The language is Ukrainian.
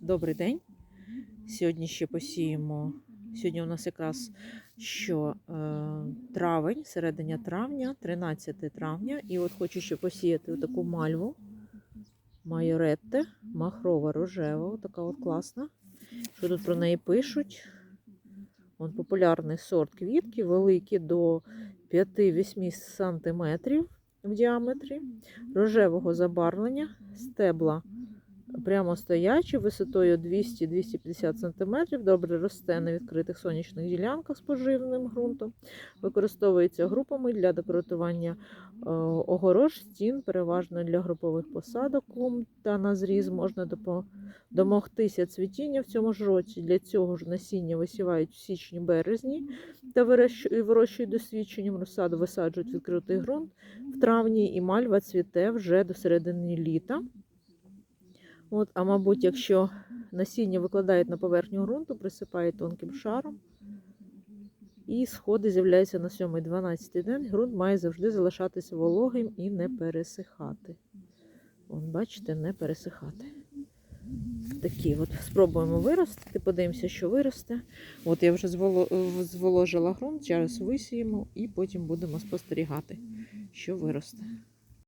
Добрий день. Сьогодні ще посіємо. Сьогодні у нас якраз що е, травень, середина травня, 13 травня. І от хочу ще посіяти таку мальву. Майоретте, махрова рожева, така от класна. Що тут про неї пишуть? Вон популярний сорт квітки, великі до 5-8 см в діаметрі, рожевого забарвлення, стебла прямо стоячі, висотою 200-250 см, добре росте на відкритих сонячних ділянках з поживним ґрунтом. Використовується групами для декоратування е, огорож, стін, переважно для групових посадок та на зріз можна домогтися цвітіння в цьому ж році. Для цього ж насіння висівають в січні-березні та вирощують досвідченням розсаду, висаджують відкритий ґрунт в травні і мальва цвіте вже до середини літа. От, а мабуть, якщо насіння викладають на поверхню ґрунту, присипають тонким шаром, і сходи з'являються на 7-12 день, ґрунт має завжди залишатися вологим і не пересихати. Вон, бачите, не пересихати. Такі от спробуємо виростити, подивимося, що виросте. От я вже зволожила ґрунт, зараз висіємо і потім будемо спостерігати, що виросте.